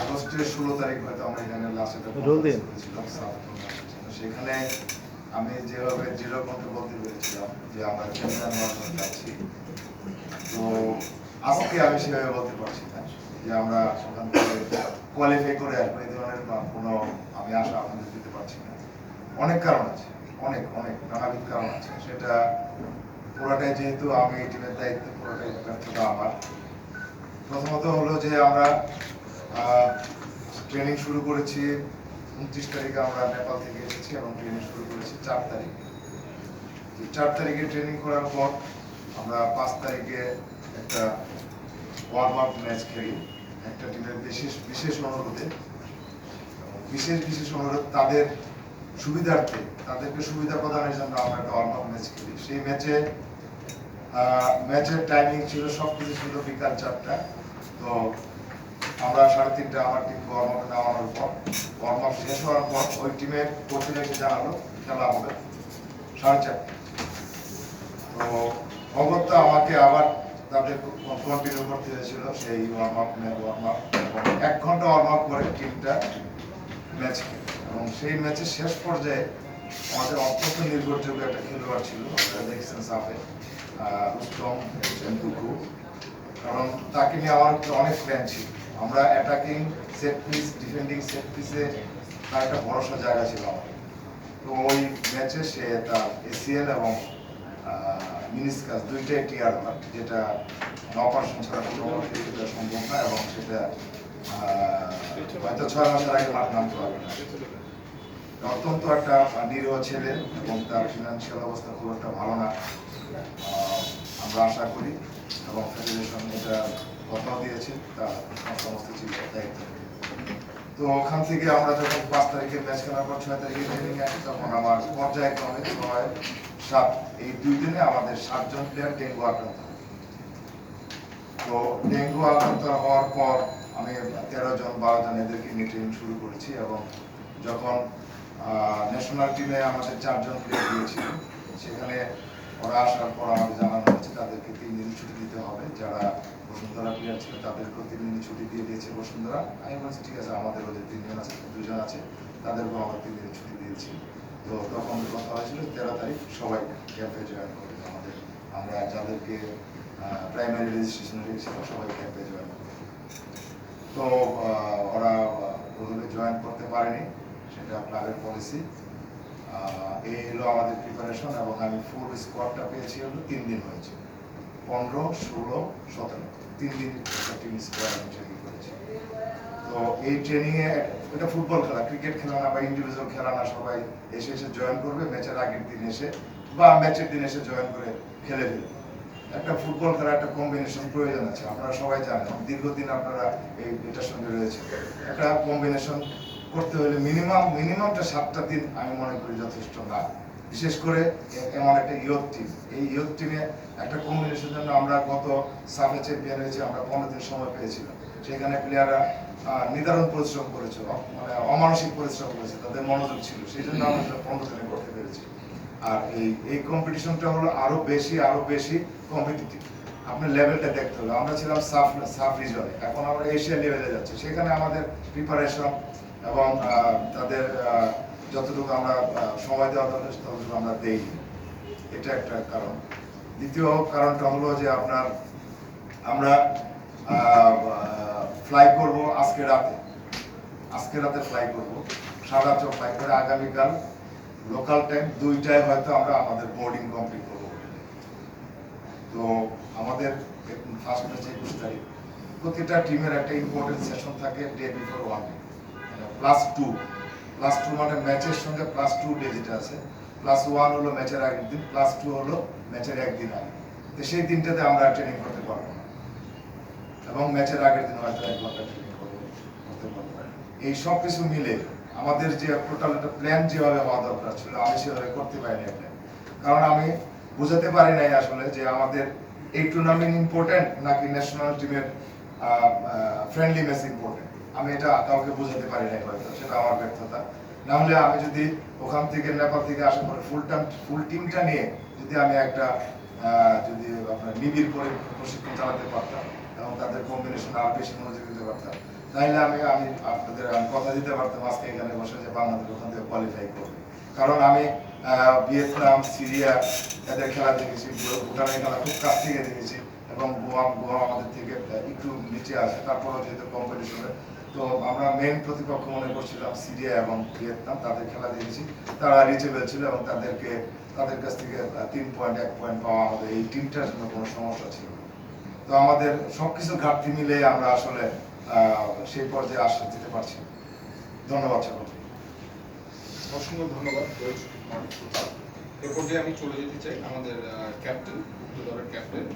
আগস্টের ষোলো তারিখ হয়তো আমরা এখানে লাস্ট সেখানে আমি যেভাবে দৃঢ় কণ্ঠে বলতে পেরেছিলাম যে আমরা হওয়ার জন্য যাচ্ছি। তো আজকে আমি সেভাবে বলতে পারছি না যে আমরা ওখান থেকে কোয়ালিফাই করে আসব। এই ধরনের কোনো আমি আশা আপনাদের দিতে পারছি না। অনেক কারণ আছে অনেক অনেক নানাবিধ কারণ আছে। সেটা পুরোটাই যেহেতু আমি টিমের দায়িত্ব পুরোটাই ব্যর্থতা আমার। প্রথমত হলো যে আমরা ট্রেনিং শুরু করেছি, উনত্রিশ তারিখে আমরা নেপাল থেকে এসেছি এবং ট্রেনিং শুরু করেছি চার তারিখে। চার তারিখে ট্রেনিং করার পর আমরা পাঁচ তারিখে একটা ওয়ার্ম আপ ম্যাচ খেলি, একটা টিমের বিশেষ বিশেষ অনুরোধে। বিশেষ বিশেষ অনুরোধ তাদের সুবিধার্থে, তাদেরকে সুবিধা প্রদানের জন্য আমরা একটা ওয়ার্ম আপ ম্যাচ খেলি। সেই ম্যাচে ম্যাচের টাইমিং ছিল সব কিছু ছিল বিকাল চারটা। তো আমরা সাড়ে তিনটা আমার টিম ওয়ার্ম আপে নামানোর পর ওয়ার্ম আপ শেষ হওয়ার পর ওই টিমের কোচিং এসে জানালো, খেলা হবে সাড়ে চারটে। তো অগত্যা আমাকে আবার তাদের কন্টিনিউ করতে হয়েছিল সেই ওয়ার্ম আপ ওয়ার্ম আপ এক ঘণ্টা ওয়ার্ম আপ করে টিমটা ম্যাচ এবং সেই ম্যাচের শেষ পর্যায়ে আমাদের অত্যন্ত নির্ভরযোগ্য একটা খেলোয়াড় ছিল আপনারা দেখছেন সাফে আহ, রুস্তম চেন্দুকু কারণ তাকে নিয়ে আমার অনেক প্ল্যান ছিল। আমরা attacking set piece defending set পিসে তার একটা ভরসা জায়গা ছিল আমার তো ওই ম্যাচে সে তার এসিএল এবং মিনিসকাস দুইটাই টিয়ার হয় যেটা অপারেশন ছাড়া কোনো সম্ভব না এবং সেটা হয়তো ছয় মাসের আগে মাঠ নামতে পারবে না। অত্যন্ত একটা নিরীহ ছেলে এবং তার ফিনান্সিয়াল অবস্থা খুব একটা ভালো না। আমরা আশা করি এবং ফেডারেশন এটা কথাও দিয়েছে তার সমস্ত চিন্তার দায়িত্ব। তো ওখান থেকে আমরা যখন পাঁচ তারিখে ম্যাচ খেলার পর ছয় তারিখে ট্রেনিং আসি তখন আমার পর্যায়ক্রমে ছয়, সাত, এই দুই দিনে আমাদের সাতজন প্লেয়ার ডেঙ্গু আক্রান্ত। তো ডেঙ্গু আক্রান্ত হওয়ার পর আমি তেরো জন, বারো জন এদেরকে নিয়ে ট্রেনিং শুরু করেছি এবং যখন ন্যাশনাল টিমে আমাদের চারজন প্লেয়ার দিয়েছিল। সেখানে ওরা আসার পর আমাকে জানানো হয়েছে তাদেরকে তিন দিন ছুটি দিতে হবে। যারা বসুন্ধরা প্লেয়ার ছিল তাদেরকেও তিন দিন ছুটি দিয়ে দিয়েছে বসুন্ধরা। আমি বলছি, ঠিক আছে আমাদের ওদের তিনজন আছে, দুজন আছে, তাদেরকেও আমরা তিন দিন ছুটি দিয়েছি। তো তখন কথা হয়েছিল, তেরো তারিখ সবাই ক্যাম্পে জয়েন করবে আমাদের। আমরা যাদেরকে প্রাইমারি রেজিস্ট্রেশন রেখেছিলাম, সবাই ক্যাম্পে জয়েন করবে। তো ওরা প্রথমে জয়েন করতে পারেনি। সেটা ক্লাবের পলিসি এই হলো আমাদের প্রিপারেশন এবং আমি ফুল স্কোয়াডটা পেয়েছি হলো তিন দিন হয়েছে। পনেরো, ষোলো, সতেরো। তিন দিন একটা টিম স্কোয়াড আমি ট্রেনিং করেছি। তো এই ট্রেনিংয়ে এটা ফুটবল খেলা ক্রিকেট খেলা না বা ইন্ডিভিজুয়াল খেলা না, সবাই এসে এসে জয়েন করবে ম্যাচের আগের দিন এসে বা ম্যাচের দিন এসে জয়েন করে খেলে ফেলবে। একটা ফুটবল খেলা, একটা কম্বিনেশন প্রয়োজন আছে, আপনারা সবাই জানেন, দীর্ঘদিন আপনারা এই এটার সঙ্গে রয়েছে একটা কম্বিনেশন করতে হলে মিনিমাম মিনিমামটা সাতটা দিন আমি মনে করি যথেষ্ট না। বিশেষ করে এমন একটা ইয়ত টিম এই ইয়ত টিমে একটা কম্বিনেশন জন্য আমরা গত সাফে চ্যাম্পিয়ন হয়েছি, আমরা পনেরো দিন সময় পেয়েছিলাম। সেখানে প্লেয়াররা নিদারুণ পরিশ্রম করেছে মানে অমানসিক পরিশ্রম করেছে, তাদের মনোযোগ ছিল। সেই জন্য আমরা পনেরো দিনে করতে পেরেছি। আর এই এই কম্পিটিশনটা হলো আরও বেশি আরও বেশি কম্পিটিটিভ আপনার লেভেলটা দেখতে হবে। আমরা ছিলাম সাফ সাফ রিজনে এখন আমরা এশিয়া লেভেলে যাচ্ছি। সেখানে আমাদের প্রিপারেশন এবং তাদের যতটুকু আমরা সময় দেওয়া দরকার ততটুকু আমরা দেই এটা একটা কারণ। দ্বিতীয় কারণটা হলো যে আপনার, আমরা ফ্লাই করব আজকে রাতে। আজকে রাতে ফ্লাই করব। সারা চোখ ফ্লাই করে আগামীকাল লোকাল টাইম দুইটায় হয়তো আমরা আমাদের বোর্ডিং কমপ্লিট করব। তো আমাদের ফার্স্ট ম্যাচ একুশ তারিখ। প্রতিটা টিমের একটা ইম্পর্টেন্ট সেশন থাকে day before one plus two plus two মানে ম্যাচের সঙ্গে প্লাস টু ডে যেটা আছে প্লাস ওয়ান হলো ম্যাচের আগের দিন প্লাস টু হলো ম্যাচের একদিন আগে। তো সেই দিনটাতে আমরা ট্রেনিং করতে পারব না। এবং ম্যাচের আগের দিন হয়তো এক ঘণ্টা ট্রেনিং করতে পারব। এই সব কিছু মিলে আমাদের যে টোটাল একটা প্ল্যান যেভাবে হওয়া দরকার ছিল, আমি সেভাবে করতে পারিনি প্ল্যান কারণ আমি বুঝাতে পারি নাই আসলে যে আমাদের এই টুর্নামেন্ট ইম্পর্টেন্ট নাকি ন্যাশনাল টিমের ফ্রেন্ডলি ম্যাচ ইম্পর্টেন্ট আমি এটা কাউকে বুঝাতে পারি নাই হয়তো, সেটা আমার ব্যর্থতা। না হলে আমি যদি ওখান থেকে নেপাল থেকে আসা পরে ফুল টাইম ফুল টিমটা নিয়ে যদি আমি একটা যদি আপনার নিবিড় করে প্রশিক্ষণ চালাতে পারতাম এবং তাদের কম্বিনেশন আরও বেশি মনোযোগ দিতে পারতাম তাইলে আমি আমি আপনাদের, আমি কথা দিতে পারতাম আজকে এখানে বসে যে বাংলাদেশ ওখান থেকে কোয়ালিফাই করবে। কারণ আমি ভিয়েতনাম, সিরিয়া, এদের খেলা দেখেছি, ভুটানের খেলা খুব কাছ থেকে দেখেছি এবং গোয়া গোয়া আমাদের থেকে একটু নিচে আসে তারপরেও যেহেতু কম্পিটিশনে তো আমরা মেন প্রতিপক্ষ মনে করছিলাম সিরিয়া এবং ভিয়েতনাম, তাদের খেলা দেখেছি। তারা রিচেবল ছিল এবং তাদেরকে, তাদের কাছ থেকে তিন পয়েন্ট এক পয়েন্ট পাওয়া আমাদের এই টিমটার জন্য কোনো সমস্যা ছিল তো আমাদের সবকিছু ঘাটতি মিলে আমরা আসলে সেই পর্যায়ে আসতে যেতে পারছি। ধন্যবাদ সকলকে। অসংখ্য ধন্যবাদ কোচ এরপর যে আমি চলে যেতে চাই আমাদের ক্যাপ্টেন দলের ক্যাপ্টেন